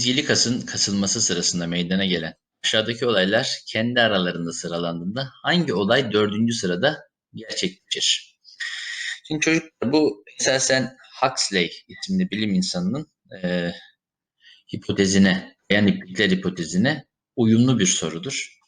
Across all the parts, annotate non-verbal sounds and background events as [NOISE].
Çizgili kasın kasılması sırasında meydana gelen aşağıdaki olaylar kendi aralarında sıralandığında hangi olay dördüncü sırada gerçekleşir? Şimdi çocuklar bu esasen Huxley isimli bilim insanının e, hipotezine yani iplikler hipotezine uyumlu bir sorudur.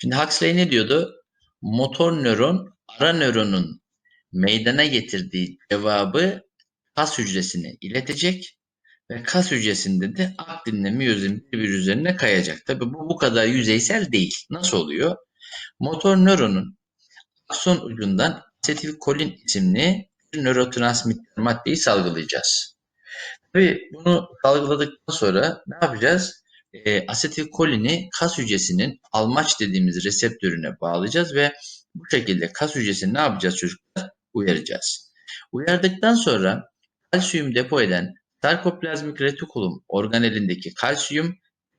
Şimdi Huxley ne diyordu? Motor nöron ara nöronun meydana getirdiği cevabı kas hücresine iletecek kas hücresinde de aktinle miyozin birbir üzerine kayacak. Tabi bu bu kadar yüzeysel değil. Nasıl oluyor? Motor nöronun akson ucundan asetilkolin isimli bir nörotransmitter maddeyi salgılayacağız. Tabi bunu salgıladıktan sonra ne yapacağız? E, asetilkolini kas hücresinin almaç dediğimiz reseptörüne bağlayacağız ve bu şekilde kas hücresini ne yapacağız çocuklar? Uyaracağız. Uyardıktan sonra kalsiyum depo eden sarkoplazmik retikulum organelindeki kalsiyum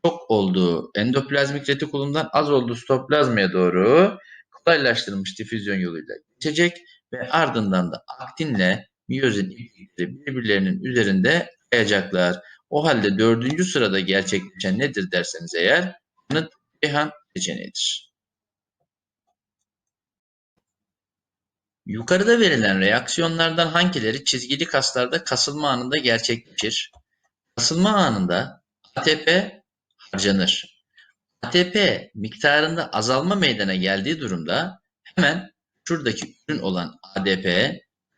çok olduğu endoplazmik retikulumdan az olduğu stoplazmaya doğru kolaylaştırılmış difüzyon yoluyla geçecek ve ardından da aktinle miyozin iplikleri birbirlerinin üzerinde kayacaklar. O halde dördüncü sırada gerçekleşen nedir derseniz eğer yanıt Ceyhan seçeneğidir. Yukarıda verilen reaksiyonlardan hangileri çizgili kaslarda kasılma anında gerçekleşir? Kasılma anında ATP harcanır. ATP miktarında azalma meydana geldiği durumda hemen şuradaki ürün olan ADP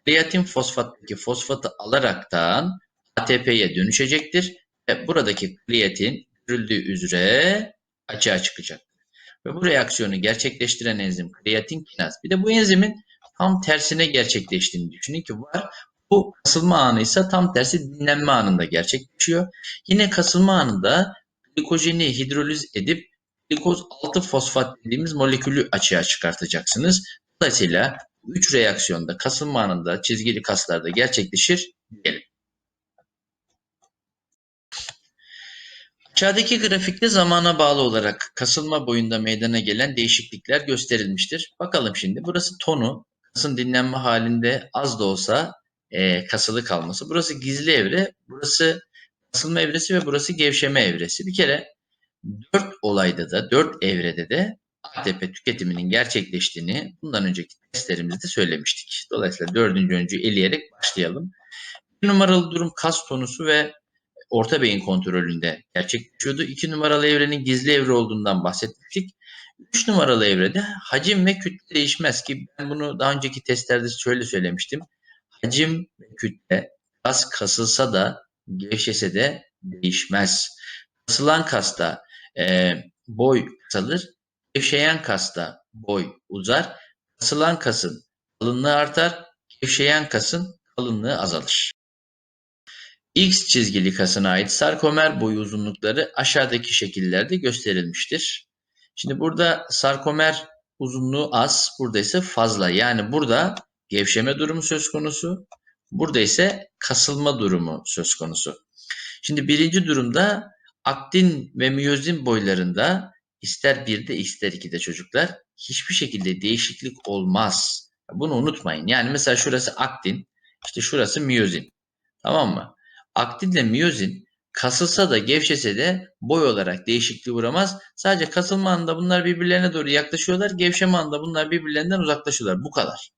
kreatin fosfattaki fosfatı alaraktan ATP'ye dönüşecektir ve buradaki kreatin görüldüğü üzere açığa çıkacak. Ve bu reaksiyonu gerçekleştiren enzim kreatin kinaz. Bir de bu enzimin tam tersine gerçekleştiğini düşünün ki var. Bu kasılma anı ise tam tersi dinlenme anında gerçekleşiyor. Yine kasılma anında glikojeni hidroliz edip glikoz 6 fosfat dediğimiz molekülü açığa çıkartacaksınız. Dolayısıyla 3 reaksiyonda kasılma anında çizgili kaslarda gerçekleşir diyelim. Aşağıdaki grafikte zamana bağlı olarak kasılma boyunda meydana gelen değişiklikler gösterilmiştir. Bakalım şimdi burası tonu, kasın dinlenme halinde az da olsa e, kasılı kalması. Burası gizli evre, burası kasılma evresi ve burası gevşeme evresi. Bir kere dört olayda da, dört evrede de ATP tüketiminin gerçekleştiğini bundan önceki testlerimizde söylemiştik. Dolayısıyla dördüncü öncü eleyerek başlayalım. Bir numaralı durum kas tonusu ve orta beyin kontrolünde gerçekleşiyordu. İki numaralı evrenin gizli evre olduğundan bahsetmiştik. Üç numaralı evrede hacim ve kütle değişmez ki ben bunu daha önceki testlerde şöyle söylemiştim. Hacim ve kütle kas kasılsa da gevşese de değişmez. Kasılan kasta e, boy kısalır, gevşeyen kasta boy uzar. Kasılan kasın kalınlığı artar, gevşeyen kasın kalınlığı azalır. X çizgili kasına ait sarkomer boyu uzunlukları aşağıdaki şekillerde gösterilmiştir. Şimdi burada sarkomer uzunluğu az, burada ise fazla. Yani burada gevşeme durumu söz konusu, burada ise kasılma durumu söz konusu. Şimdi birinci durumda aktin ve miyozin boylarında ister birde ister ikide çocuklar hiçbir şekilde değişiklik olmaz. Bunu unutmayın. Yani mesela şurası aktin, işte şurası miyozin. Tamam mı? Aktinle miyozin kasılsa da gevşese de boy olarak değişikliğe uğramaz. Sadece kasılma anında bunlar birbirlerine doğru yaklaşıyorlar. Gevşeme anında bunlar birbirlerinden uzaklaşıyorlar. Bu kadar.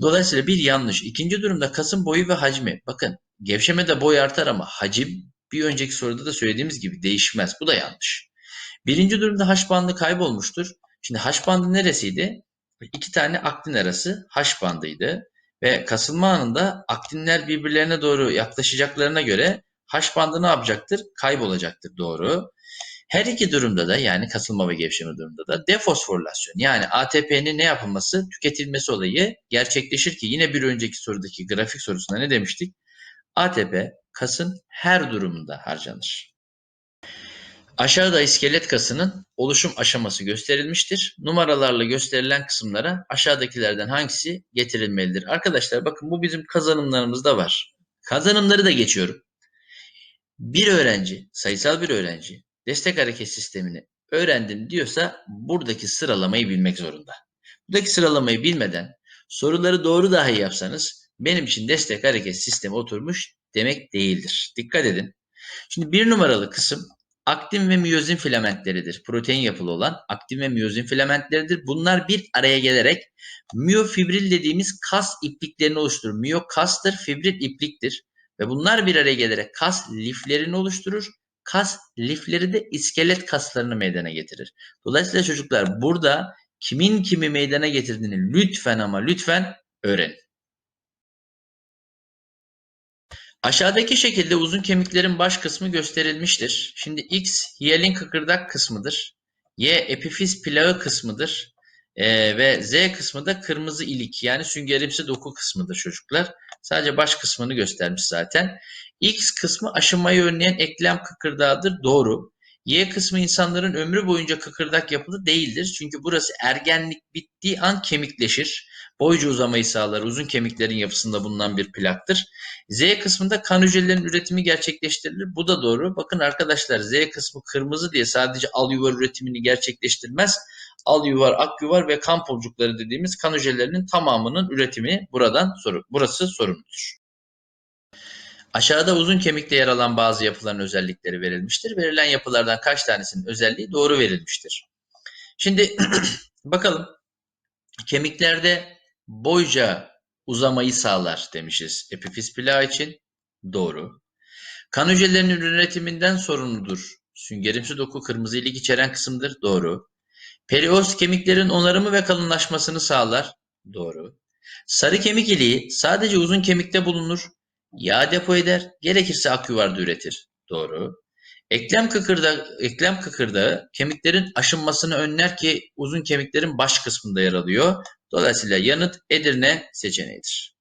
Dolayısıyla bir yanlış. İkinci durumda kasın boyu ve hacmi. Bakın gevşemede boy artar ama hacim bir önceki soruda da söylediğimiz gibi değişmez. Bu da yanlış. Birinci durumda haş bandı kaybolmuştur. Şimdi haş bandı neresiydi? İki tane aktin arası haş bandıydı. Ve kasılma anında aktinler birbirlerine doğru yaklaşacaklarına göre haş bandı ne yapacaktır? Kaybolacaktır doğru. Her iki durumda da yani kasılma ve gevşeme durumunda da defosforilasyon yani ATP'nin ne yapılması? Tüketilmesi olayı gerçekleşir ki yine bir önceki sorudaki grafik sorusunda ne demiştik? ATP kasın her durumunda harcanır. Aşağıda iskelet kasının oluşum aşaması gösterilmiştir. Numaralarla gösterilen kısımlara aşağıdakilerden hangisi getirilmelidir? Arkadaşlar bakın bu bizim kazanımlarımızda var. Kazanımları da geçiyorum. Bir öğrenci, sayısal bir öğrenci destek hareket sistemini öğrendim diyorsa buradaki sıralamayı bilmek zorunda. Buradaki sıralamayı bilmeden soruları doğru dahi yapsanız benim için destek hareket sistemi oturmuş demek değildir. Dikkat edin. Şimdi bir numaralı kısım aktin ve miyozin filamentleridir. Protein yapılı olan aktin ve miyozin filamentleridir. Bunlar bir araya gelerek miyofibril dediğimiz kas ipliklerini oluşturur. Miyokastır, fibril ipliktir. Ve bunlar bir araya gelerek kas liflerini oluşturur. Kas lifleri de iskelet kaslarını meydana getirir. Dolayısıyla çocuklar burada kimin kimi meydana getirdiğini lütfen ama lütfen öğrenin. Aşağıdaki şekilde uzun kemiklerin baş kısmı gösterilmiştir. Şimdi X hiyalin kıkırdak kısmıdır. Y epifiz plağı kısmıdır. Ee, ve Z kısmı da kırmızı ilik yani süngerimsi doku kısmıdır çocuklar. Sadece baş kısmını göstermiş zaten. X kısmı aşınmayı önleyen eklem kıkırdağıdır. Doğru. Y kısmı insanların ömrü boyunca kıkırdak yapılı değildir. Çünkü burası ergenlik bittiği an kemikleşir. Boyca uzamayı sağlar. Uzun kemiklerin yapısında bulunan bir plaktır. Z kısmında kan hücrelerinin üretimi gerçekleştirilir. Bu da doğru. Bakın arkadaşlar Z kısmı kırmızı diye sadece al yuvar üretimini gerçekleştirmez. Al yuvar, ak yuvar ve kan pulcukları dediğimiz kan hücrelerinin tamamının üretimi buradan soru, burası sorumludur. Aşağıda uzun kemikte yer alan bazı yapıların özellikleri verilmiştir. Verilen yapılardan kaç tanesinin özelliği doğru verilmiştir. Şimdi [CLEARS THROAT] bakalım kemiklerde boyca uzamayı sağlar demişiz epifiz plağı için. Doğru. Kan hücrelerinin üretiminden sorumludur. Süngerimsi doku kırmızı ilik içeren kısımdır. Doğru. Periost kemiklerin onarımı ve kalınlaşmasını sağlar. Doğru. Sarı kemik iliği sadece uzun kemikte bulunur. Yağ depo eder, gerekirse akyuvarda üretir. Doğru. Eklem kıkırdağı, eklem kıkırdağı kemiklerin aşınmasını önler ki uzun kemiklerin baş kısmında yer alıyor. Dolayısıyla yanıt Edirne seçeneğidir.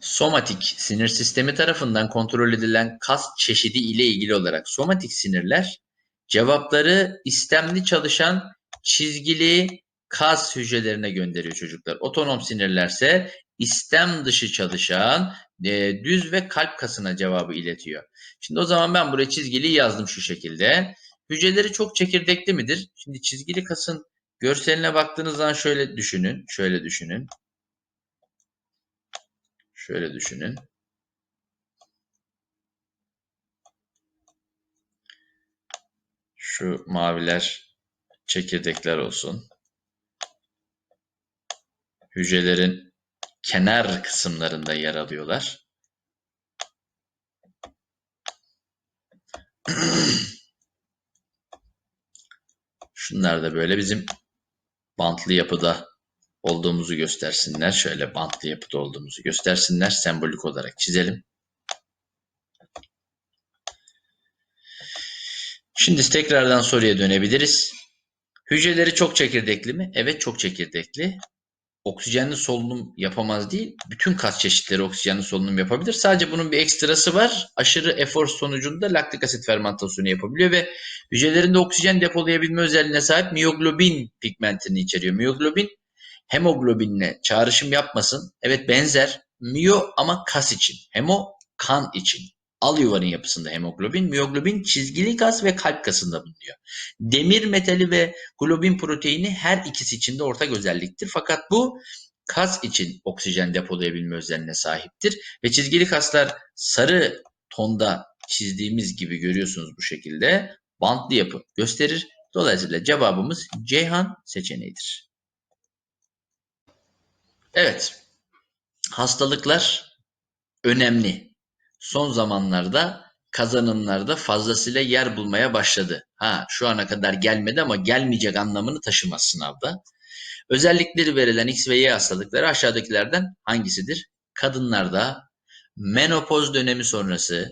Somatik sinir sistemi tarafından kontrol edilen kas çeşidi ile ilgili olarak somatik sinirler cevapları istemli çalışan çizgili kas hücrelerine gönderiyor çocuklar. Otonom sinirlerse istem dışı çalışan e, düz ve kalp kasına cevabı iletiyor. Şimdi o zaman ben buraya çizgili yazdım şu şekilde. Hücreleri çok çekirdekli midir? Şimdi çizgili kasın görseline baktığınız zaman şöyle düşünün. Şöyle düşünün. Şöyle düşünün. Şu maviler çekirdekler olsun. Hücrelerin kenar kısımlarında yer alıyorlar. [CLEARS THROAT] Şunlar da böyle bizim bantlı yapıda olduğumuzu göstersinler. Şöyle bantlı yapıda olduğumuzu göstersinler. Sembolik olarak çizelim. Şimdi tekrardan soruya dönebiliriz. Hücreleri çok çekirdekli mi? Evet çok çekirdekli. Oksijenli solunum yapamaz değil. Bütün kas çeşitleri oksijenli solunum yapabilir. Sadece bunun bir ekstrası var. Aşırı efor sonucunda laktik asit fermentasyonu yapabiliyor ve hücrelerinde oksijen depolayabilme özelliğine sahip miyoglobin pigmentini içeriyor. Miyoglobin hemoglobinle çağrışım yapmasın. Evet benzer. Miyo ama kas için. Hemo kan için. Al yuvarın yapısında hemoglobin, miyoglobin çizgili kas ve kalp kasında bulunuyor. Demir metali ve globin proteini her ikisi için de ortak özelliktir. Fakat bu kas için oksijen depolayabilme özelliğine sahiptir. Ve çizgili kaslar sarı tonda çizdiğimiz gibi görüyorsunuz bu şekilde bantlı yapı gösterir. Dolayısıyla cevabımız Ceyhan seçeneğidir. Evet, hastalıklar önemli. Son zamanlarda kazanımlarda fazlasıyla yer bulmaya başladı. Ha şu ana kadar gelmedi ama gelmeyecek anlamını taşımaz sınavda. Özellikleri verilen X ve Y hastalıkları aşağıdakilerden hangisidir? Kadınlarda menopoz dönemi sonrası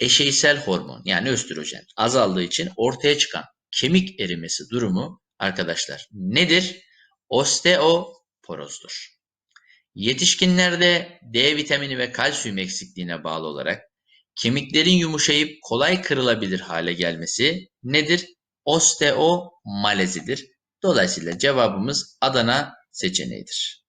eşeysel hormon yani östrojen azaldığı için ortaya çıkan kemik erimesi durumu arkadaşlar nedir? Osteoporozdur. Yetişkinlerde D vitamini ve kalsiyum eksikliğine bağlı olarak kemiklerin yumuşayıp kolay kırılabilir hale gelmesi nedir? Osteomalezidir. Dolayısıyla cevabımız Adana seçeneğidir.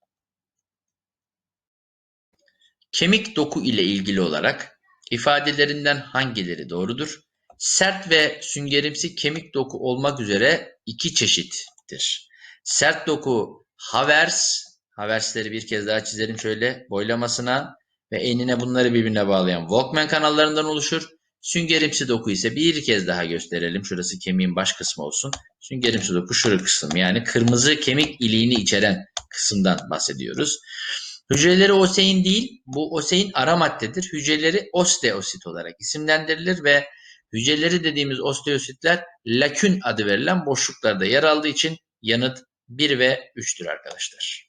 Kemik doku ile ilgili olarak ifadelerinden hangileri doğrudur? Sert ve süngerimsi kemik doku olmak üzere iki çeşittir. Sert doku Havers, Haversleri bir kez daha çizelim şöyle boylamasına ve enine bunları birbirine bağlayan Walkman kanallarından oluşur. Süngerimsi doku ise bir kez daha gösterelim. Şurası kemiğin baş kısmı olsun. Süngerimsi doku şu kısım yani kırmızı kemik iliğini içeren kısımdan bahsediyoruz. Hücreleri osein değil, bu osein ara maddedir. Hücreleri osteosit olarak isimlendirilir ve hücreleri dediğimiz osteositler lakün adı verilen boşluklarda yer aldığı için yanıt 1 ve 3'tür arkadaşlar.